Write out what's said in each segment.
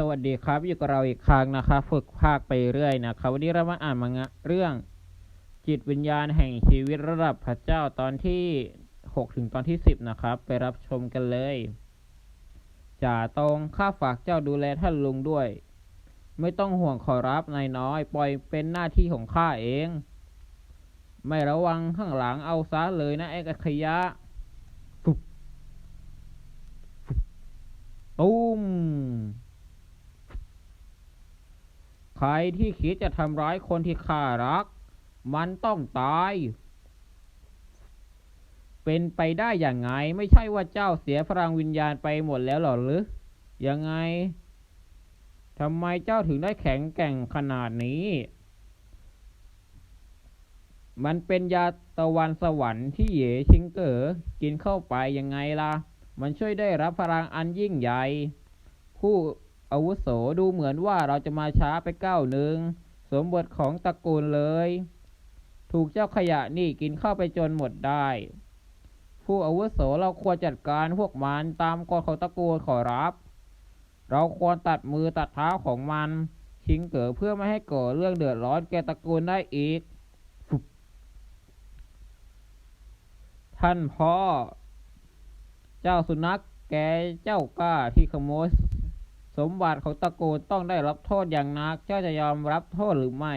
สวัสดีครับ อยู่กับเราอีกครั้งนะครับฝึกภาคไปเรื่อยนะครับ วันนี้เรามาอ่านมังงะเรื่อง จิตวิญญาณแห่งชีวิตระดับพระเจ้าตอนที่ 6 ถึงตอนที่ 10 นะครับ ไปรับชมกันเลยจ่าตรงข้าฝากเจ้าดูแลท่านลุงด้วย ไม่ต้องห่วงขอรับนายน้อย ปล่อยเป็นหน้าที่ของข้าเอง ไม่ระวังข้างหลังเอาซะเลยนะไอ้กขยะฟุบฟุบตุ้ม ใครที่คิดจะทำร้ายคนที่ข้ารัก มันต้องตาย เป็นไปได้อย่างไง ไม่ใช่ว่าเจ้าเสียพลังวิญญาณไปหมดแล้วหรอหรือ ยังไงทำไมเจ้าถึงได้แข็งแกร่งขนาดนี้ มันเป็นยาตะวันสวรรค์ที่เยชิงเก๋อกินเข้าไปยังไงล่ะ มันช่วยได้รับพลังอันยิ่งใหญ่ผู้ อาวุโสดูเหมือนว่าเราจะมาช้าไปก้าวหนึ่งสมบทของตระกูลเลย ถูกเจ้าขยะนี่กินเข้าไปจนหมดได้ ผู้อาวุโสเราควรจัดการพวกมันตามกฎของตระกูลขอรับ เราควรตัดมือตัดเท้าของมันชิงเก๋อเพื่อไม่ให้ก่อเรื่องเดือดร้อนแก่ตระกูลได้อีก ท่านพ่อ เจ้าสุนัขแกเจ้ากล้าที่ขโมย สมบัติของตระกูลต้องได้รับโทษอย่างหนัก เจ้าจะยอมรับโทษหรือไม่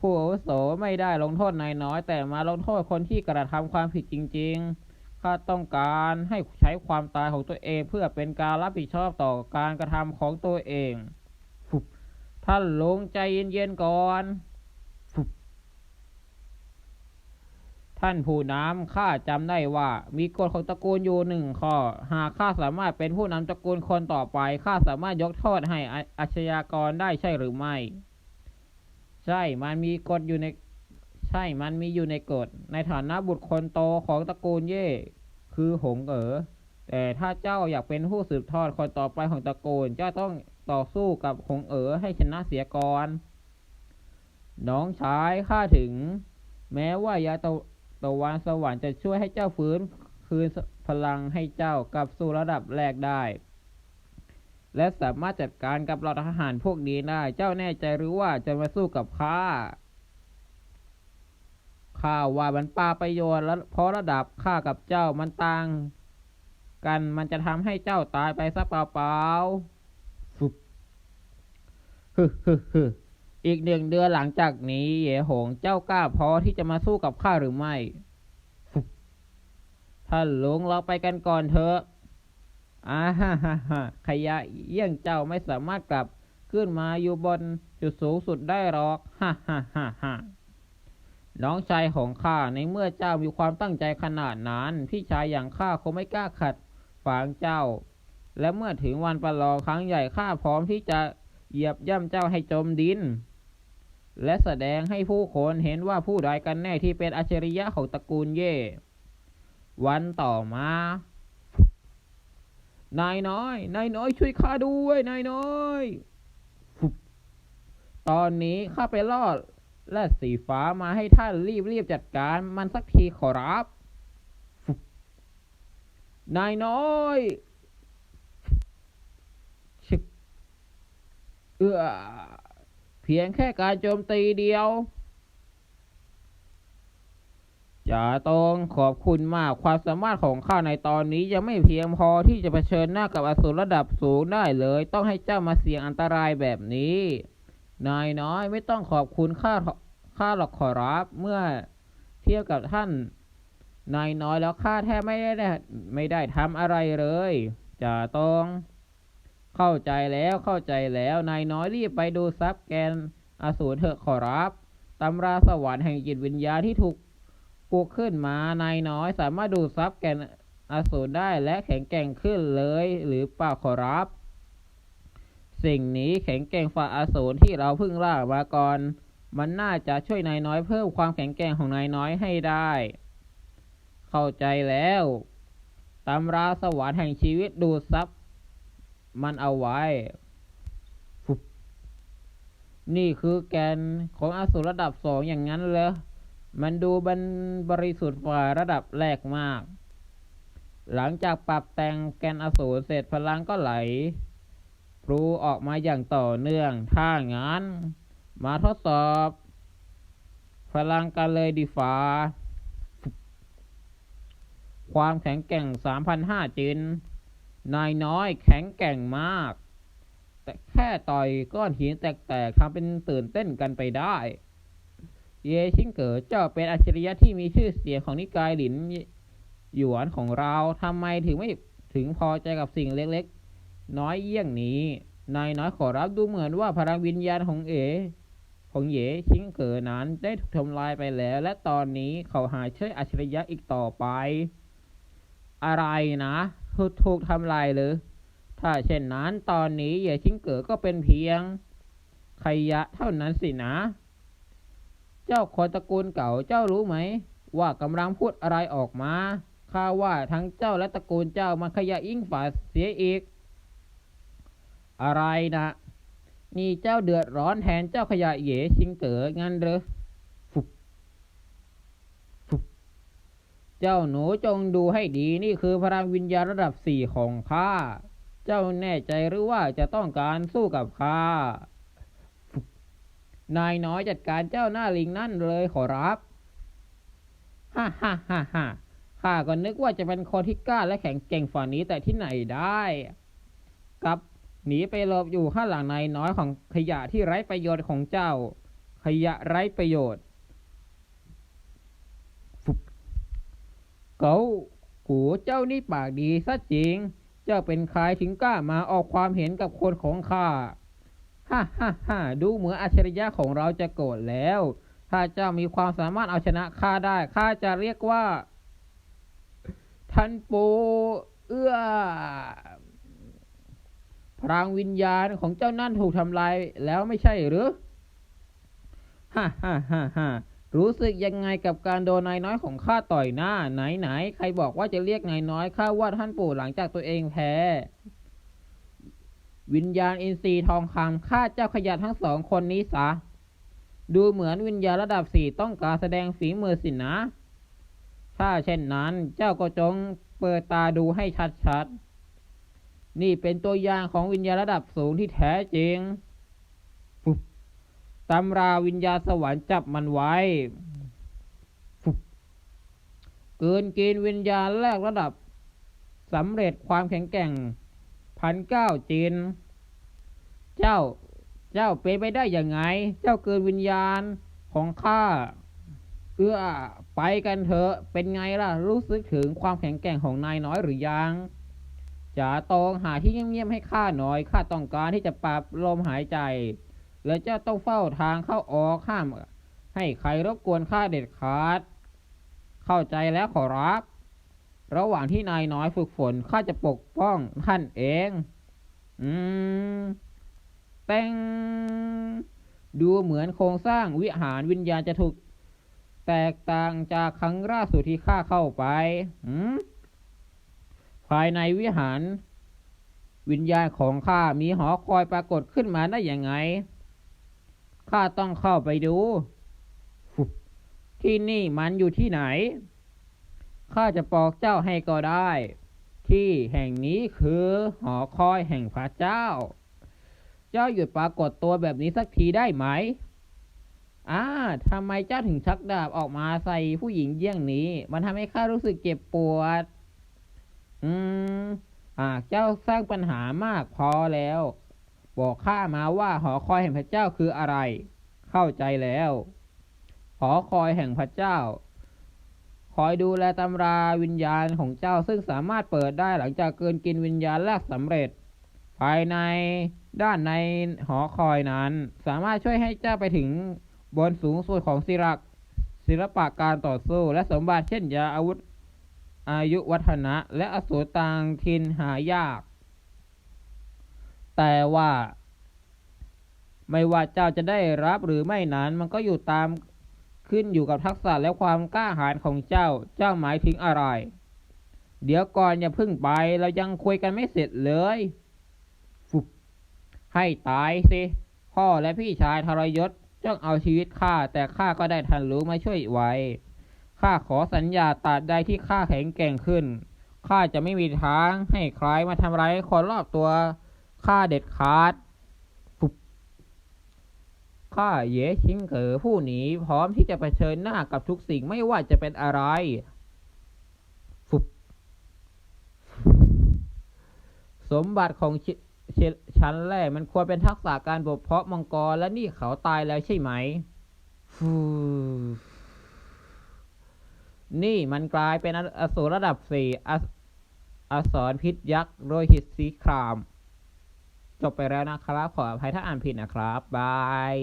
ผู้อาวุโสไม่ได้ลงโทษนายน้อย แต่มาลงโทษคนที่กระทำความผิดจริง ๆ ข้าต้องการให้ใช้ความตายของตัวเองเพื่อเป็นการรับผิดชอบต่อการกระทำของตัวเอง ท่านลงใจเย็นๆก่อนฟุบ ท่านผู้นำข้าจำได้ว่า มีกฎของตระกูลอยู่หนึ่งข้อ หากข้าสามารถเป็นผู้นำตระกูลคนต่อไปข้าสามารถยกโทษให้อาชญากรได้ใช่หรือไม่ ใช่มันมีกฎอยู่ใน ใช่มันมีอยู่ในกฎ ในฐานะบุตรคนโตของตระกูลเย่ คือหงเอ๋อแต่ถ้าเจ้าอยากเป็นผู้สืบทอดคนต่อไปของตระกูลเจ้าต้องต่อสู้กับหงเอ๋อให้ชนะเสียก่อนน้องชายข้าถึง แม้ว่ายาตะ ตะวันสวรรค์จะช่วยให้เจ้าฟื้นคืนพลังให้เจ้ากลับสู่ระดับแรกได้ และสามารถจัดการกับเหล่าทหารพวกนี้ได้ เจ้าแน่ใจหรือว่าจะมาสู้กับข้าข้าว่ามันปาประโยชน์แล้วเพราะระดับข้ากับเจ้ามันต่างกันมันจะทำให้เจ้าตายไปซะเปล่าๆฮึฮึฮึ อีกหนึ่งเดือนหลังจากนี้เหยหงเจ้ากล้าพอที่จะมาสู้กับข้าหรือไม่ ท่านหลวงเราไปกันก่อนเถอะอ่าฮ่าฮ่าฮ่าขยะเยี่ยงเจ้าไม่สามารถกลับขึ้นมาอยู่บนจุดสูงสุดได้หรอกฮ่าฮ่าฮ่าฮ่าน้องชายของข้าในเมื่อเจ้ามีความตั้งใจขนาดนั้น พี่ชายอย่างข้าคงไม่กล้าขัดฝางเจ้า และเมื่อถึงวันประลองครั้งใหญ่ข้าพร้อมที่จะเหยียบย่ำเจ้าให้จมดิน และแสดงให้ผู้คนเห็นว่าผู้ใดกันแน่ที่เป็นอัจฉริยะของตระกูลเย่ วันต่อมา นายน้อย นายน้อยช่วยข้าด้วย นายน้อย ตอนนี้ข้าไปรอดและสีฟ้ามาให้ท่านรีบรีบจัดการมันสักทีขอรับฟุบนายน้อยชึกเอื้อ เพียงแค่การโจมตีเดียวจ่าตองขอบคุณมากความสามารถของข้าในตอนนี้ยังไม่เพียงพอที่จะเผชิญหน้ากับอสูรระดับสูงได้เลย ต้องให้เจ้ามาเสี่ยงอันตรายแบบนี้ นายน้อยไม่ต้องขอบคุณข้าข้าหรอกขอรับเมื่อเทียบกับท่าน นายน้อยแล้วข้าแทบไม่ได้ไม่ได้ทำอะไรเลยจ่าตอง เข้าใจแล้วเข้าใจแล้วนายน้อยรีบไปดูซับแกนอสูรเถอะขอรับตำราสวรรค์แห่งจิตวิญญาที่ถูกปลุกขึ้นมานายน้อยสามารถดูซับแกนอสูรได้และแข็งแกร่งขึ้นเลยหรือเปล่าขอรับ สิ่งนี้แข็งแกร่งฝ่าอสูรที่เราเพิ่งล่ามาก่อนมันน่าจะช่วยนายน้อยเพิ่มความแข็งแกร่งของนายน้อยให้ได้ เข้าใจแล้วตำราสวรรค์แห่งชีวิตดูดซับ มันเอาไว้ นี่คือแกนของอสูรระดับสองอย่างนั้นเลยมันดูบันบริสุทธิ์ฝ่าระดับแรกมาก หลังจากปรับแต่งแกนอสูรเสร็จพลังก็ไหลพลูออกมาอย่างต่อเนื่อง ถ้างั้น มาทดสอบ พลังกันเลยดีฟ้า ความแข็งแกร่ง 3,500จิน นายน้อยแข็งแกร่งมาก แต่แค่ต่อยก้อนหินแตกๆทำเป็นตื่นเต้นกันไปได้ เยชิงเก๋อเจ้าเป็นอัจฉริยะที่มีชื่อเสียงของนิกายหลินหยวนของเราทำไมถึงไม่ถึงพอใจกับสิ่งเล็กๆ น้อยเยี่ยงนี้ นายน้อยขอรับดูเหมือนว่าพลังวิญญาณของเอ ของเยชิงเก๋อนั้นได้ถูกทำลายไปแล้ว และตอนนี้เขาหาใช่อัจฉริยะอีกต่อไป อะไรนะ ถูกถูกทำลายหรือ ถ้าเช่นนั้นตอนนี้เหย่ชิงเก๋อก็เป็นเพียง ขยะเท่านั้นสินะ เจ้าคนตระกูลเก่าเจ้ารู้ไหม ว่ากำลังพูดอะไรออกมาข้าว่าทั้งเจ้าและตระกูลเจ้ามันขยะยิ่งฝาเสียอีก อะไรนะ นี่เจ้าเดือดร้อนแทนเจ้าขยะเหย่ชิงเก๋องั้นหรือฟุบฟุบ เจ้าหนูจงดูให้ดีนี่คือพลังวิญญาณระดับสี่ของข้า เจ้าแน่ใจหรือว่าจะต้องการสู้กับข้า นายน้อยจัดการเจ้าหน้าลิงนั่นเลยขอรับ ฮ่าฮ่าฮ่าฮ่าข้าก็นึกว่าจะเป็นคนที่กล้าและแข็งแกร่งฝ่านี้แต่ที่ไหนได้กลับหนีไปหลบอยู่ข้างหลังนายน้อยของขยะที่ไร้ประโยชน์ของเจ้า ขยะไร้ประโยชน์ฟุบ เกากูเจ้านี่ปากดีซะจริง เจ้าเป็นใครถึงกล้ามาออกความเห็นกับคนของข้า ฮ่าฮ่าฮ่าดูเหมือนอัจฉริยะของเราจะโกรธแล้ว ถ้าเจ้ามีความสามารถเอาชนะข้าได้ ข้าจะเรียกว่าท่านปูเอื้อพลังวิญญาณของเจ้านั่นถูกทำลายแล้วไม่ใช่หรือ ฮ่าฮ่าฮ่าฮ่า รู้สึกยังไงกับการโดนนายน้อยของข้าต่อยหน้า ไหนไหนใครบอกว่าจะเรียกนายน้อยข้าว่าท่านปู่หลังจากตัวเองแพ้ วิญญาณอินทรีย์ทองคำฆ่าเจ้าขยะทั้งสองคนนี้ซะดูเหมือนวิญญาณระดับสี่ต้องการแสดงฝีมือสินะ ถ้าเช่นนั้นเจ้าก็จงเปิดตาดูให้ชัดๆ นี่เป็นตัวอย่างของวิญญาณระดับสูงที่แท้จริง ตำราวิญญาสวรรค์จับมันไว้เกินเกินวิญญาณแรกระดับสำเร็จความแข็งแกร่งพันเก้าจินเจ้าเจ้าเป็นไปได้อยังไง เจ้าเกินวิญญาณของข้าเอื้อไปกันเถอะเป็นไงล่ะ รู้สึกถึงความแข็งแกร่งของนายน้อยหรือยังจ๋าตองหาที่เงียบๆให้ข้าหน่อยข้าต้องการที่จะปรับลมหายใจ แล้วเจ้าต้องเฝ้าทางเข้าออกห้าม ให้ใครรบกวนข้าเด็ดขาด เข้าใจแล้วขอรับ ระหว่างที่นายน้อยฝึกฝนข้าจะปกป้องท่านเอง อืมแป้งดูเหมือนโครงสร้างวิหารวิญญาณจะถูก แตกต่างจากครั้งล่าสุดที่ข้าเข้าไปหืมภายในวิหาร วิญญาณของข้ามีหอคอยปรากฏขึ้นมาได้อยังไง ข้าต้องเข้าไปดู ที่นี่มันอยู่ที่ไหน ข้าจะบอกเจ้าให้ก็ได้ ที่แห่งนี้คือหอคอยแห่งพระเจ้า เจ้าหยุดปรากฏตัวแบบนี้สักทีได้ไหมอ่าทำไมเจ้าถึงชักดาบออกมาใส่ผู้หญิงเยี่ยงนี้ มันทำให้ข้ารู้สึกเจ็บปวด อืม อ่า เจ้าสร้างปัญหามากพอแล้ว บอกข้ามาว่าหอคอยแห่งพระเจ้าคืออะไร เข้าใจแล้ว หอคอยแห่งพระเจ้า คอยดูแลตำราวิญญาณของเจ้าซึ่งสามารถเปิดได้หลังจากเกินกินวิญญาณแรกสำเร็จ ภายในด้านในหอคอยนั้น สามารถช่วยให้เจ้าไปถึงบนสูงสุดของศิลปศิลปะการต่อสู้และสมบัติเช่นยาอาวุธอายุวัฒนะ และอสูรต่างทินหายาก แต่ว่า ไม่ว่าเจ้าจะได้รับหรือไม่นั้น มันก็อยู่ตามขึ้นอยู่กับทักษะและความกล้าหาญของเจ้า เจ้าหมายถึงอะไร เดี๋ยวก่อนอย่าพึ่งไป เรายังคุยกันไม่เสร็จเลยฟุบให้ตายสิพ่อและพี่ชายทรยศจ้องเอาชีวิตข้าแต่ข้าก็ได้ทันรู้มาช่วยไว้ข้าขอสัญญาตราดใดที่ข้าแข็งแกร่งขึ้นข้าจะไม่มีทางให้ใครมาทำร้ายคนรอบตัว ข้าเด็ดขาดฟุบข้าเยชิงเก๋อผู้หนีพร้อมที่จะเผชิญหน้ากับทุกสิ่งไม่ว่าจะเป็นอะไรฟุบสมบัติของชชชั้นแรกมันควรเป็นทักษะการบกเพาะมังกรและนี่เขาตายแล้วใช่ไหมฟูนี่มันกลายเป็นอสูรระดับสี่อสรพิษยักษ์โรหิตสีคราม จบไปแล้วนะครับ ขออภัยถ้าอ่านผิดนะครับ บาย